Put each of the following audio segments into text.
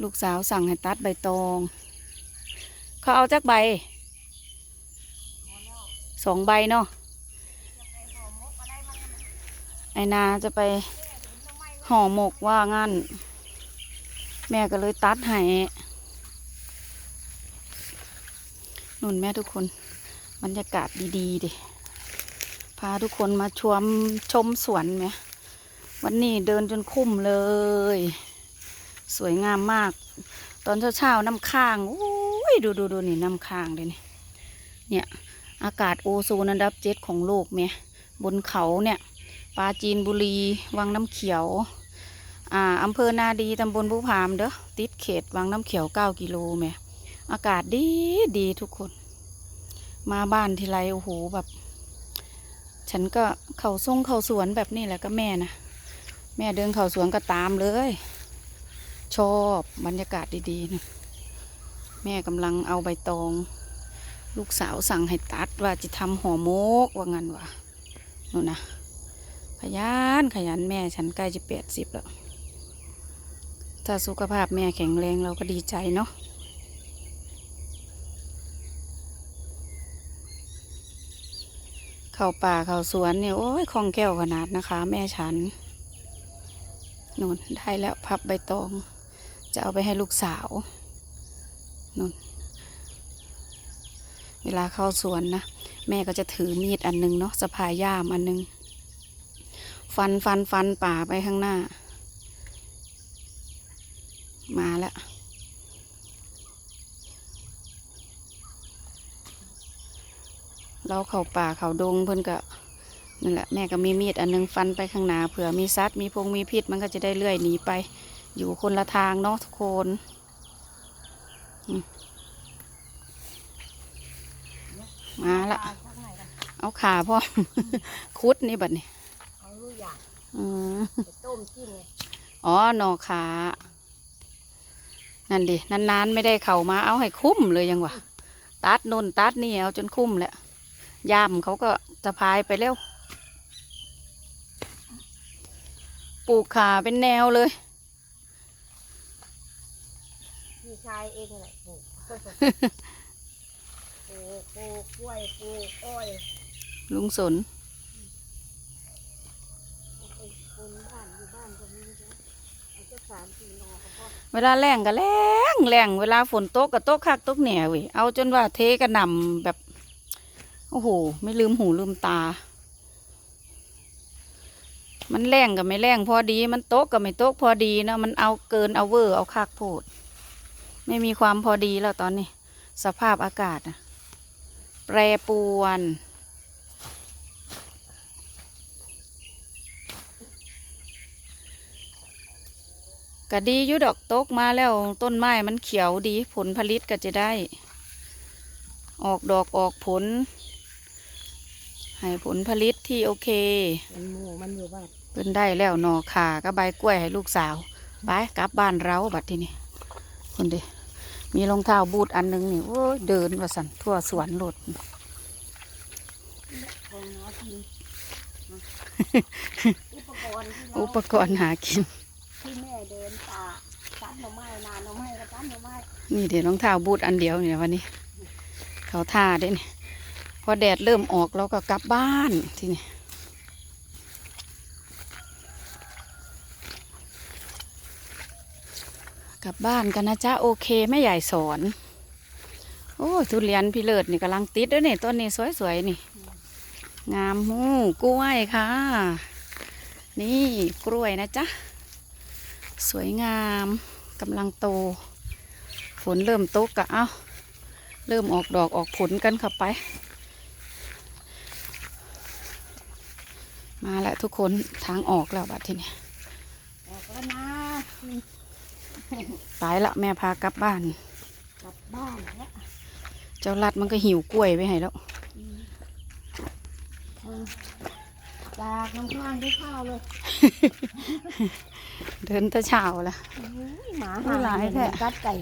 ลูกสาวสั่งให้ตัดใบตอง เขาเอาจากใบสองใบเนาะไอนาจะไปห่อหมกว่างั้น แม่ก็เลยตัดให้นุ่นแม่ทุกคนบรรยากาศดีๆดิพาทุกคนมาชมชมสวนไหมวันนี้เดินจนคุ้มเลย สวยงามมาก ตอนเช้าๆน้ำค้างโอ้ยดูดูดูนี่น้ำค้างเลยนี่เนี่ยอากาศโอโซนอันดับเจ็ดของโลกไหมบนเขาเนี่ยปาจีนบุรี วังน้ำเขียว อ่าอำเภอนาดีตำบลบุพามเด้อติดเขต วังน้ำเขียวเก้ากิโลแม่อากาศดีดีทุกคน มาบ้านทีไรโอ้โหแบบ ฉันก็เข้าส่งเข้าสวนแบบนี้แหละก็แม่นะแม่เดินเข้าสวนก็ตามเลย ชอบบรรยากาศดีๆนะแม่กำลังเอาใบตอง ลูกสาวสั่งให้ตัดว่าจะทำห่อหมกว่างั้นวะนู่นนะขยันขยันแม่ฉันใกล้จะแปดสิบแล้ว ถ้าสุขภาพแม่แข็งแรงเราก็ดีใจเนาะเข้าป่าเข้าสวนเนี่ยโอ้ยคล่องแคล่วขนาดนะคะ แม่ฉันนู่นได้แล้วพับใบตอง จะเอาไปให้ลูกสาวนู่นเวลาเข้าสวนนะ แม่ก็จะถือมีดอันหนึงเนาะสะพายย่ามอันหนึง ฟันฟันฟันป่าไปข้างหน้า มาแล้วเราเข้าป่าเข้าดงเพิ่นก็นั่นแหละแม่ก็มีมีดอันหนึงฟันไปข้างหน้าเผื่อมีสัตว์มีพงมีพิษมันก็จะได้เลื่อยหนีไป อยู่คนละทางเนาะทุกคนอืมมาละปลาข้างในกันเอาขาพ่อคุดนี่บัดนี้เอาลูกอย่างอืมไปต้มจิ้มไงอ๋อหนอขานั่นดินานๆไม่ได้เข่ามาเอาให้คุ้มเลยยังวะตัดนนตัดนี่เอาจนคุ้มแหละย่ามเขาก็จะพายไปเร็ว ปลูกขาเป็นแนวเลย พี่ชายเองแหละปลูกปลูกปลูกกล้วยปลูกอ้อยลุงสนเอาไปคนบ้านอยู่บ้านก็มีนะเอาจะสามสี่นอก็พอเวลาแรงก็แรงแรงเวลาฝนตกก็ตกคักตกแหน่เว้ยเอาจนว่าเทกระหน่ำแบบ โอ้โห ไม่ลืมหูลืมตา มันแรงกับไม่แรงพอดี มันโต๊ะกับไม่โต๊ะพอดีเนะมันเอาเกินเอาเวอร์เอาคักโพด ไม่มีความพอดีแล้วตอนนี้ สภาพอากาศอะแปรปรวน ก็ดีอยู่ดอกตกมาแล้วต้นไม้มันเขียวดีผลผลิตก็จะได้ ออกดอกออกผล ให้ผลผลิตที่โอเคมันหมูมันอยู่บ้านเพิ่นได้แล้วหนอขาก็ใบกล้วยให้ลูกสาว ไปกลับบ้านเราบัดทีนี้ คนเดีมีรองเท้าบูทอันหนึงนี่โอ้ยเดินว่าสันทั่วสวนโลดของน้อทีอุปกรณ์ที่เราอุปกรณ์หากินที่แม่เดินป่าตัดหน่อไม้นานหน่อไม้ก็ตัดหน่อไม้นี่เดี๋ยวรองเท้าบูทอันเดียวเนี่ยวันนี้ เขาท่าได้เนี่ยพอแดดเริ่มออกเราก็กลับบ้านทีนี้ กลับบ้านกันนะจ๊ะโอเคแม่ใหญ่สอน โอ้ทุเรียนพี่เลิศนี่กำลังติดด้วยนี่ต้นนี้สวยๆนี่ งามหูกล้วยค่ะ นี่กล้วยนะจ๊ะสวยงามกำลังโต ฝนเริ่มตกกะเอาเริ่มออกดอกออกผลกันเข้าไป มาแล้วทุกคนทางออกแล้วบัดทีนี้ออกแล้วนะ ตายละแม่พากลับบ้าน กลับบ้านแล้วเจ้าลัดมันก็หิวกล้วยไว้ให้แล้วเออจากน้ำข้างได้ข้าวเลย เดินแตะเช้าละโอ้ยหมาโอ้ยหลายแท้กัดไก่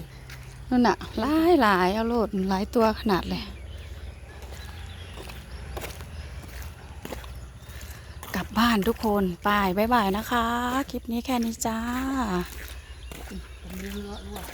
นั่นน่ะหลายหลายเอาโลดหลายตัวขนาดเลยกลับบ้านทุกคนไปบายบายนะคะ คลิปนี้แค่นี้จ้า ไเนื้อด้วย